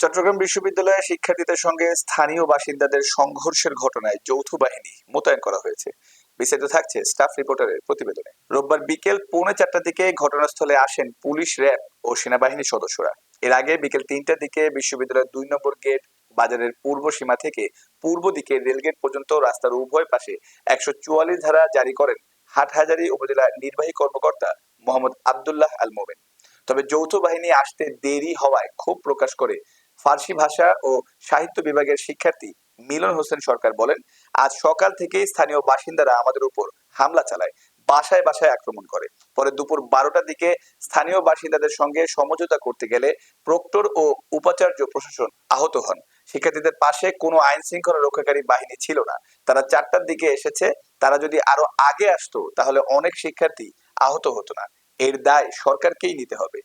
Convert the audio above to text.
চট্টগ্রাম বিশ্ববিদ্যালয়ের শিক্ষার্থীদের সঙ্গে স্থানীয় বাসিন্দাদের সংঘর্ষের ঘটনায় যৌথ বাহিনী মোতায়েন করা হয়েছে। বিস্তারিত থাকছে স্টাফ রিপোর্টারের প্রতিবেদনে। রোববার বিকেল পৌনে চারটার দিকে ঘটনাস্থলে আসেন পুলিশ র্যাব ও সেনাবাহিনীর সদস্যরা। এর আগে বিকেল তিনটার দিকে বিশ্ববিদ্যালয়ের দুই নম্বর গেট বাজারের পূর্ব সীমা থেকে পূর্ব দিকে রেলগেট পর্যন্ত রাস্তার উভয় পাশে একশো চুয়াল্লিশ ধারা জারি করেন হাটহাজারী উপজেলা নির্বাহী কর্মকর্তা মোহাম্মদ আবদুল্লাহ আল মোমেন। তবে যৌথ বাহিনী আসতে দেরি হওয়ায় ক্ষোভ প্রকাশ করে ফার্সি ভাষা ও সাহিত্য বিভাগের শিক্ষার্থী মিলন হোসেন সরকার বলেন, আজ সকাল থেকেই স্থানীয় বাসিন্দারা আমাদের উপর হামলা চালায়, বাসায় বাসায় আক্রমণ করে। পরে দুপুর বারোটার দিকে স্থানীয় বাসিন্দাদের সঙ্গে সমঝোতা করতে গেলে প্রক্টর ও উপাচার্য প্রশাসন আহত হন। শিক্ষার্থীদের পাশে কোনো আইন শৃঙ্খলা রক্ষাকারী বাহিনী ছিল না। তারা চারটার দিকে এসেছে। তারা যদি আরও আগে আসতো, তাহলে অনেক শিক্ষার্থী আহত হতো না। এর দায় সরকারকেই নিতে হবে।